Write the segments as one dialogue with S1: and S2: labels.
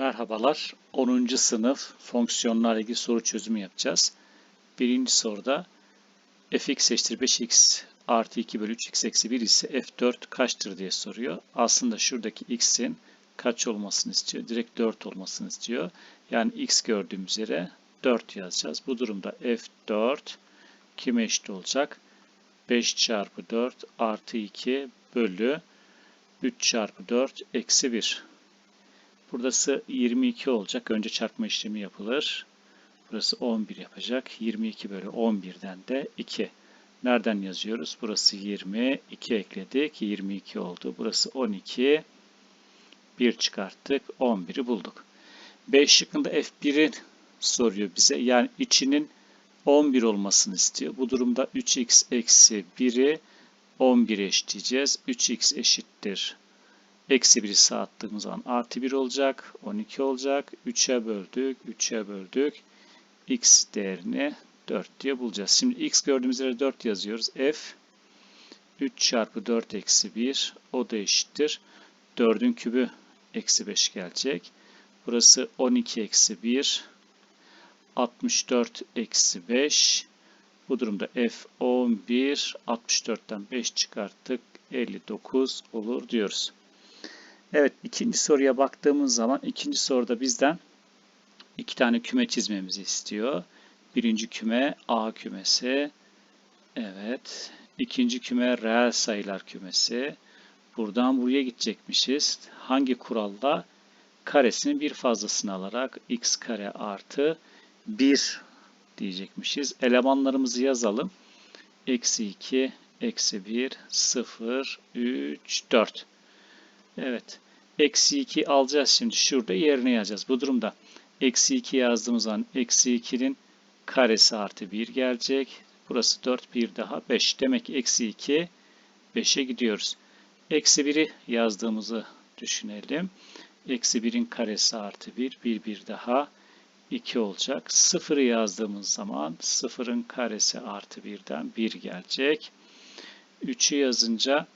S1: Merhabalar. 10. sınıf fonksiyonlarla ilgili soru çözümü yapacağız. Birinci soruda fx eşittir 5x artı 2 bölü 3x eksi 1 ise f4 kaçtır diye soruyor. Aslında şuradaki x'in kaç olmasını istiyor? Direkt 4 olmasını istiyor. Yani x gördüğümüz yere 4 yazacağız. Bu durumda f4 kime eşit olacak? 5 çarpı 4 artı 2 bölü 3 çarpı 4 eksi 1. Burası 22 olacak. Önce çarpma işlemi yapılır. Burası 11 yapacak. 22 bölü 11'den de 2. Nereden yazıyoruz? Burası 20. 2 ekledik. 22 oldu. Burası 12. 1 çıkarttık. 11'i bulduk. 5 şıkkında F1'i soruyor bize. Yani içinin 11 olmasını istiyor. Bu durumda 3x eksi 1'i 11'e eşitleyeceğiz. 3x eşittir Eksi 1'i sağ attığımız zaman artı 1 olacak. 12 olacak. 3'e böldük. 3'e böldük. X değerini 4 diye bulacağız. Şimdi X gördüğümüz yere 4 yazıyoruz. F 3 çarpı 4 eksi 1 o da eşittir. 4'ün kübü eksi 5 gelecek. Burası 12 eksi 1 64 eksi 5 bu durumda F 11 64'ten 5 çıkarttık 59 olur diyoruz. Evet ikinci soruya baktığımız zaman ikinci soruda bizden iki tane küme çizmemizi istiyor. Birinci küme A kümesi. Evet. İkinci küme reel sayılar kümesi. Buradan buraya gidecekmişiz. Hangi kuralda? Karesinin bir fazlasını alarak x kare artı 1 diyecekmişiz. Elemanlarımızı yazalım. Eksi 2, eksi 1, 0, 3, 4. Evet. Eksi 2 alacağız şimdi. Şurada yerine yazacağız. Bu durumda eksi 2 yazdığımız zaman eksi 2'nin karesi artı 1 gelecek. Burası 4, 1 daha 5. Demek ki eksi 2, 5'e gidiyoruz. Eksi 1'i yazdığımızı düşünelim. Eksi 1'in karesi artı 1, 1, 1 daha 2 olacak. 0'ı yazdığımız zaman 0'ın karesi artı 1'den 1 gelecek. 3'ü yazınca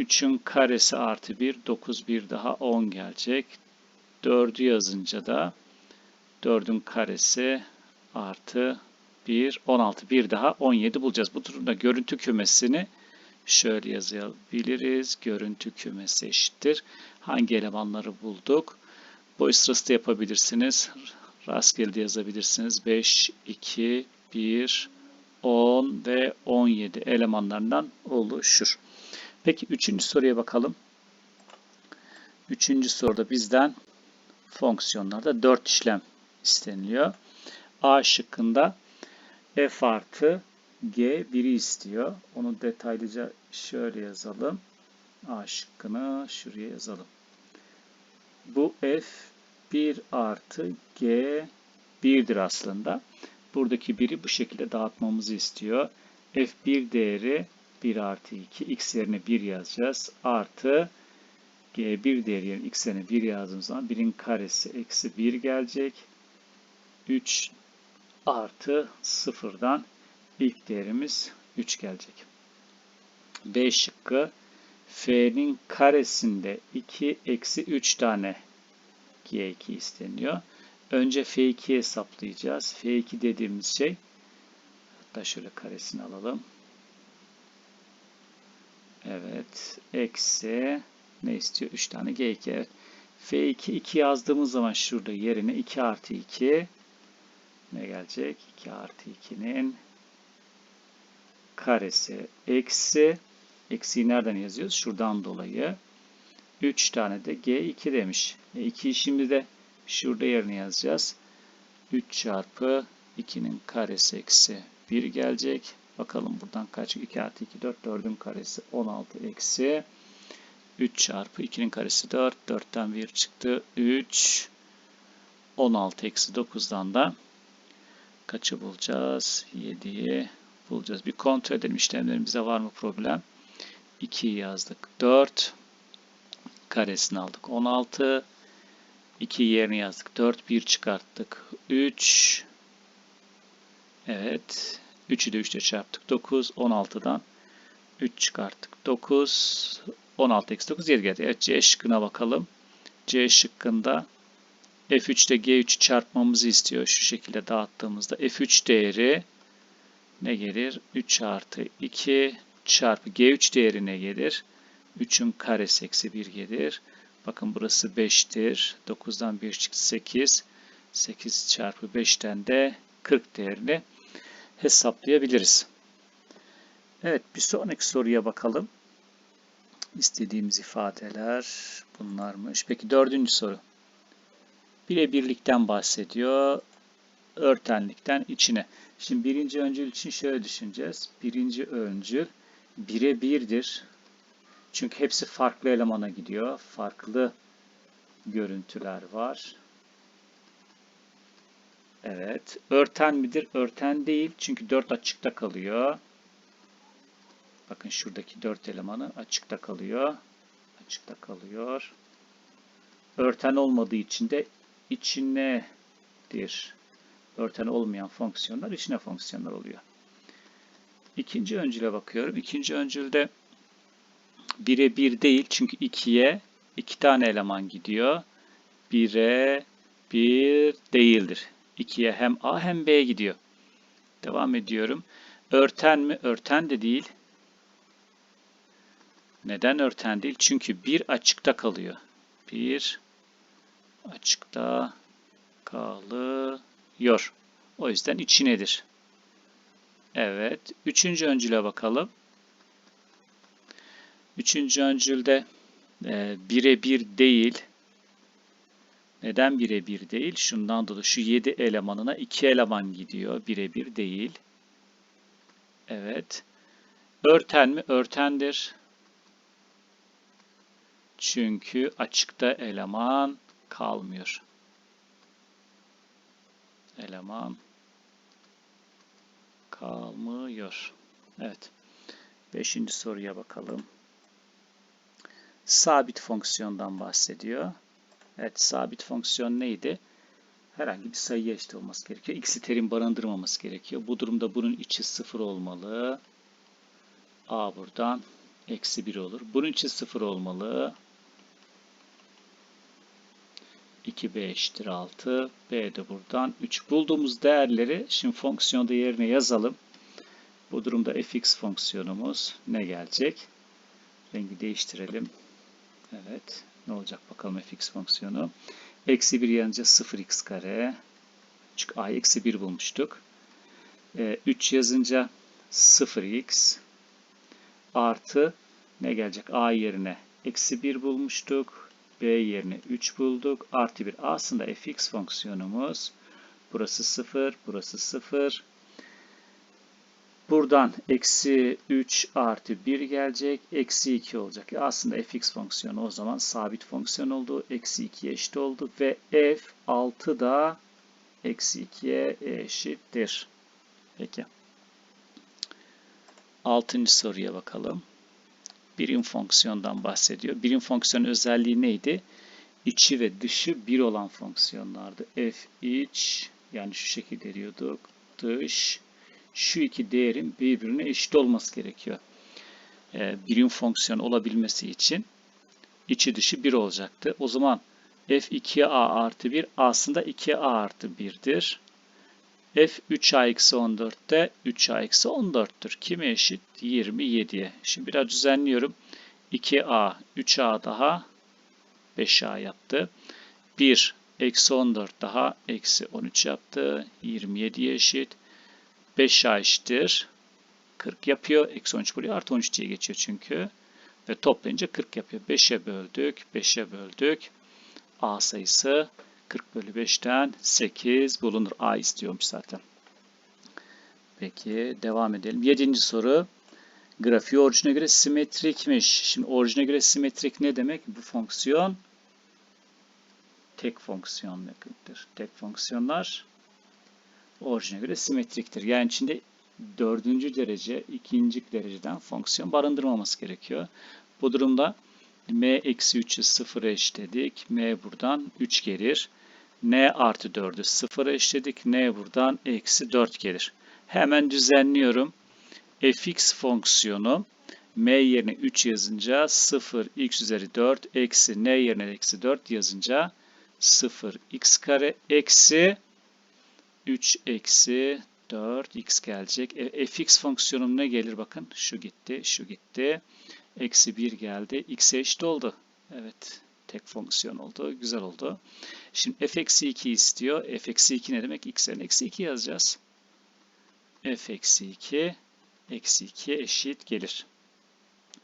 S1: 3'ün karesi artı 1, 9, 1 daha 10 gelecek. 4'ü yazınca da 4'ün karesi artı 1, 16, 1 daha 17 bulacağız. Bu durumda görüntü kümesini şöyle yazabiliriz. Görüntü kümesi eşittir. Hangi elemanları bulduk? Boy sırası da yapabilirsiniz. Rastgele de yazabilirsiniz. 5, 2, 1, 10 ve 17 elemanlarından oluşur. Peki üçüncü soruya bakalım. Üçüncü soruda bizden fonksiyonlarda dört işlem isteniliyor. A şıkkında f artı g 1'i istiyor. Onu detaylıca şöyle yazalım. A şıkkını şuraya yazalım. Bu f 1 artı g 1'dir aslında. Buradaki 1'i bu şekilde dağıtmamızı istiyor. f1 değeri 1 artı 2 x yerine 1 yazacağız. Artı g1 değeri yerine x yerine 1 yazdığımız zaman 1'in karesi eksi 1 gelecek. 3 artı 0'dan ilk değerimiz 3 gelecek. B şıkkı f'nin karesinde 2 eksi 3 tane g2 isteniyor. Önce f2'yi hesaplayacağız. f2 dediğimiz şey hatta şöyle karesini alalım. Evet. Eksi ne istiyor? 3 tane G2. Evet. F2 2 yazdığımız zaman şurada yerine 2 artı 2 ne gelecek? 2 artı 2'nin karesi eksi eksiği nereden yazıyoruz? Şuradan dolayı 3 tane de G2 demiş. E 2'yi şimdi de şurada yerine yazacağız. 3 çarpı 2'nin karesi eksi 1 gelecek. Bakalım buradan kaç? 2 artı 2 4. 4'ün karesi 16 eksi 3 çarpı 2'nin karesi 4. 4'ten 1 çıktı. 3 16 eksi 9'dan da kaçı bulacağız? 7'yi bulacağız. Bir kontrol edelim işlemlerimizde var mı problem? 2'yi yazdık. 4 karesini aldık. 16 2 yerine yazdık. 4 1 çıkarttık. 3 Evet. 3'ü de 3 ile çarptık. 9. 16'dan 3 çıkarttık. 9. 16 eksi 9 7 geldi. Evet C şıkkına bakalım. C şıkkında F3'te G3'ü çarpmamızı istiyor. Şu şekilde dağıttığımızda F3 değeri ne gelir? 3 artı 2 çarpı G3 değeri ne gelir? 3'ün karesi eksi 1 gelir. Bakın burası 5'tir. 9'dan 1 çıktı 8. 8 çarpı 5'ten de 40 değerini hesaplayabiliriz. Evet bir sonraki soruya bakalım. İstediğimiz ifadeler bunlarmış. Peki dördüncü soru. Birebirlikten bahsediyor. Örtenlikten içine. Şimdi birinci öncül için şöyle düşüneceğiz. Birinci öncül birebirdir. Çünkü hepsi farklı elemana gidiyor. Farklı görüntüler var. Evet. Örten midir? Örten değil. Çünkü 4 açıkta kalıyor. Bakın şuradaki 4 elemanı açıkta kalıyor. Açıkta kalıyor. Örten olmadığı için de içinedir. Örten olmayan fonksiyonlar içine fonksiyonlar oluyor. İkinci öncüle bakıyorum. İkinci öncülde 1'e 1 değil. Çünkü 2'ye 2 tane eleman gidiyor. 1'e 1 değildir. 2'ye hem A hem B gidiyor. Devam ediyorum. Örten mi? Örten de değil. Neden örten değil? Çünkü 1 açıkta kalıyor. 1 açıkta kalıyor. O yüzden içinedir. Evet. Üçüncü öncüle bakalım. Üçüncü öncülde e, bire bir değil. Neden bire bir değil? Şundan dolayı şu 7 elemanına 2 eleman gidiyor. Bire bir değil. Evet. Örten mi? Örtendir. Çünkü açıkta eleman kalmıyor. Eleman kalmıyor. Evet. Beşinci soruya bakalım. Sabit fonksiyondan bahsediyor. Evet, sabit fonksiyon neydi? Herhangi bir sayıya eşit olması gerekiyor. X'i terim barındırmaması gerekiyor. Bu durumda bunun içi sıfır olmalı. A buradan eksi 1 olur. Bunun içi sıfır olmalı. 2b eşittir 6. b de buradan 3. Bulduğumuz değerleri şimdi fonksiyonda yerine yazalım. Bu durumda fx fonksiyonumuz ne gelecek? Rengi değiştirelim. Evet. Ne olacak bakalım fx fonksiyonu. Eksi 1 yanınca 0x kare. Çünkü a eksi 1 bulmuştuk. E, 3 yazınca 0x artı ne gelecek? a yerine eksi 1 bulmuştuk. b yerine 3 bulduk. Artı 1. Aslında fx fonksiyonumuz burası 0, burası 0. Buradan eksi 3 artı 1 gelecek. Eksi 2 olacak. Aslında fx fonksiyonu o zaman sabit fonksiyon oldu. Eksi 2'ye eşit oldu. Ve f 6 da eksi 2'ye eşittir. Peki. Altıncı soruya bakalım. Birim fonksiyondan bahsediyor. Birim fonksiyon özelliği neydi? İçi ve dışı bir olan fonksiyonlardı. f iç yani şu şekilde veriyorduk. Dış şu iki değerin birbirine eşit olması gerekiyor. Ee, birim fonksiyon olabilmesi için içi dışı 1 olacaktı. O zaman f2a artı 1 aslında 2a artı 1'dir. f 3a eksi 14'te 3a eksi 14'tür. Kime eşit? 27'ye. Şimdi biraz düzenliyorum. 2a, 3a daha 5a yaptı. 1 eksi 14 daha eksi 13 yaptı. 27'ye eşit. 5a eşittir. 40 yapıyor. Eksi 13 buraya artı 13 diye geçiyor çünkü. Ve toplayınca 40 yapıyor. 5'e böldük. 5'e böldük. A sayısı 40 bölü 5'ten 8 bulunur. A istiyormuş zaten. Peki devam edelim. Yedinci soru. Grafiği orijine göre simetrikmiş. Şimdi orijine göre simetrik ne demek? Bu fonksiyon tek fonksiyon demektir. Tek fonksiyonlar orijine göre simetriktir. Yani içinde dördüncü derece, ikinci dereceden fonksiyon barındırmaması gerekiyor. Bu durumda m eksi 3'ü 0 eşledik. m buradan 3 gelir. n artı 4'ü 0 eşledik. n buradan eksi 4 gelir. Hemen düzenliyorum. fx fonksiyonu m yerine 3 yazınca 0 x üzeri 4 eksi n yerine eksi 4 yazınca 0 x kare eksi 3 eksi 4 x gelecek. E, fx fonksiyonum ne gelir bakın. Şu gitti, şu gitti. Eksi 1 geldi. x'e eşit oldu. Evet. Tek fonksiyon oldu. Güzel oldu. Şimdi f eksi 2 istiyor. f eksi 2 ne demek? x'e eksi 2 yazacağız. f eksi 2 eksi 2 eşit gelir.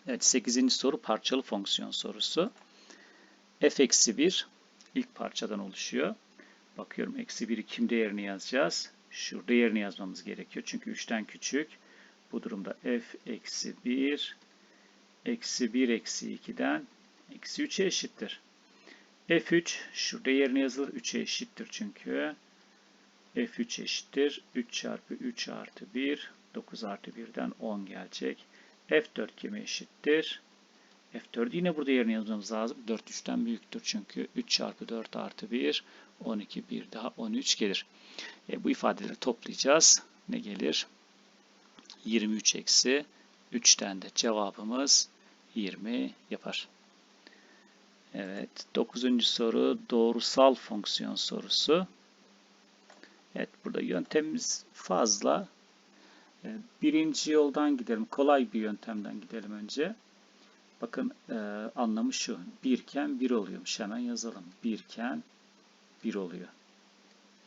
S1: Evet 8. soru parçalı fonksiyon sorusu. f eksi 1 ilk parçadan oluşuyor. Bakıyorum eksi 1'i kim değerini yazacağız? Şurada yerini yazmamız gerekiyor. Çünkü 3'ten küçük. Bu durumda f eksi 1 eksi 1 eksi 2'den eksi 3'e eşittir. f3 şurada yerine yazılır. 3'e eşittir çünkü. f3 eşittir. 3 çarpı 3 artı 1 9 artı 1'den 10 gelecek. f4 kime eşittir? F4'ü yine burada yerine yazmamız lazım. 4 3'ten büyüktür çünkü 3 çarpı 4 artı 1 12 1 daha 13 gelir. E, bu ifadeleri toplayacağız. Ne gelir? 23 eksi 3'ten de cevabımız 20 yapar. Evet. 9. soru doğrusal fonksiyon sorusu. Evet burada yöntemimiz fazla. E, birinci yoldan gidelim. Kolay bir yöntemden gidelim önce. Bakın e, anlamı şu. Birken bir oluyormuş. Hemen yazalım. Birken bir oluyor.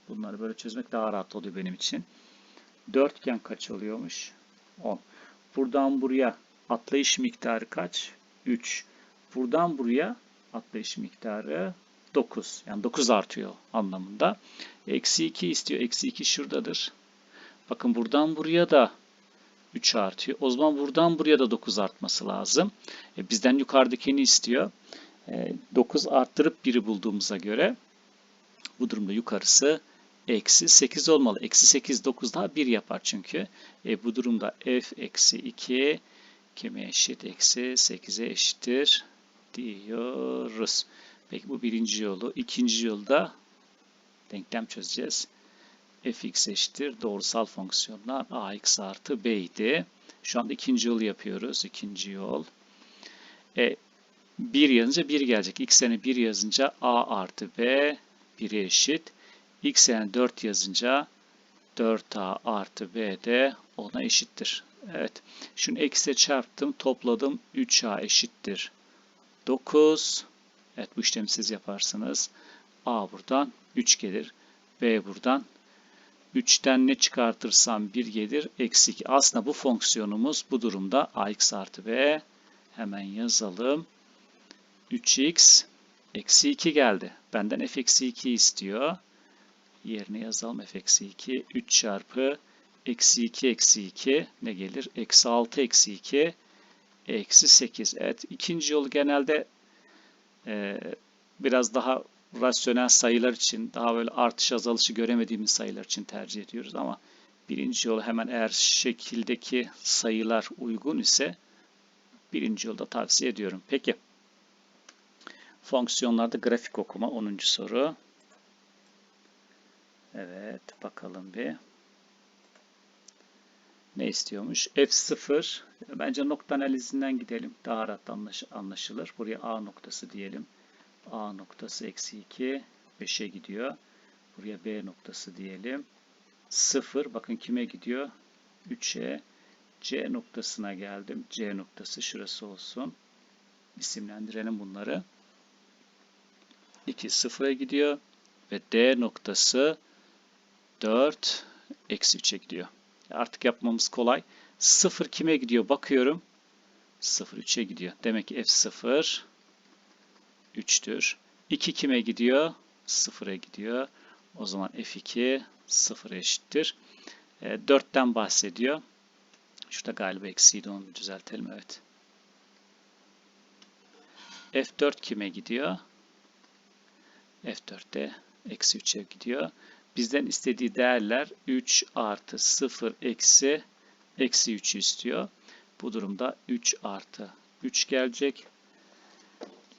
S1: Bunları böyle çözmek daha rahat oluyor benim için. Dörtgen kaç oluyormuş? 10. Buradan buraya atlayış miktarı kaç? 3. Buradan buraya atlayış miktarı 9. Yani 9 artıyor anlamında. Eksi 2 istiyor. Eksi 2 şuradadır. Bakın buradan buraya da 3 artıyor. O zaman buradan buraya da 9 artması lazım. E, bizden yukarıdakini istiyor. E, 9 arttırıp 1'i bulduğumuza göre bu durumda yukarısı eksi 8 olmalı. Eksi 8 9 daha 1 yapar çünkü. E, bu durumda f eksi 2 kime eşit? Eksi 8'e eşittir diyoruz. Peki bu birinci yolu. İkinci yolda denklem çözeceğiz fx eşittir doğrusal fonksiyonlar ax artı b idi. Şu anda ikinci yolu yapıyoruz. İkinci yol. E, 1 yazınca 1 gelecek. x'e 1 yazınca a artı b 1'e eşit. x'e 4 yazınca 4a artı b de ona eşittir. Evet. Şunu eksiye çarptım. Topladım. 3a eşittir. 9. Evet bu işlemi siz yaparsınız. a buradan 3 gelir. b buradan 3'ten ne çıkartırsam 1 gelir. Eksi 2. Aslında bu fonksiyonumuz bu durumda ax artı b. Hemen yazalım. 3x eksi 2 geldi. Benden f eksi 2 istiyor. Yerine yazalım f eksi 2. 3 çarpı eksi 2 eksi 2 ne gelir? Eksi 6 eksi 2 eksi 8. Evet ikinci yolu genelde e, biraz daha rasyonel sayılar için daha böyle artış azalışı göremediğimiz sayılar için tercih ediyoruz ama birinci yol hemen eğer şekildeki sayılar uygun ise birinci yolda tavsiye ediyorum. Peki fonksiyonlarda grafik okuma 10. soru. Evet bakalım bir. Ne istiyormuş? F0 bence nokta analizinden gidelim. Daha rahat anlaşılır. Buraya A noktası diyelim. A noktası eksi 2 5'e gidiyor. Buraya B noktası diyelim. 0 bakın kime gidiyor? 3'e. C noktasına geldim. C noktası şurası olsun. İsimlendirelim bunları. 2 0'a gidiyor. Ve D noktası 4 eksi 3'e gidiyor. Artık yapmamız kolay. 0 kime gidiyor? Bakıyorum. 0 3'e gidiyor. Demek ki F0 3'tür. 2 kime gidiyor? 0'a gidiyor. O zaman F2 0 eşittir. E, 4'ten bahsediyor. Şurada galiba eksiydi onu düzeltelim. Evet. F4 kime gidiyor? F4'te eksi 3'e gidiyor. Bizden istediği değerler 3 artı 0 eksi eksi 3 istiyor. Bu durumda 3 artı 3 gelecek.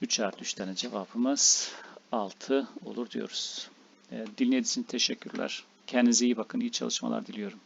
S1: 3 artı 3 tane cevabımız 6 olur diyoruz. E, dinlediğiniz için teşekkürler. Kendinize iyi bakın. İyi çalışmalar diliyorum.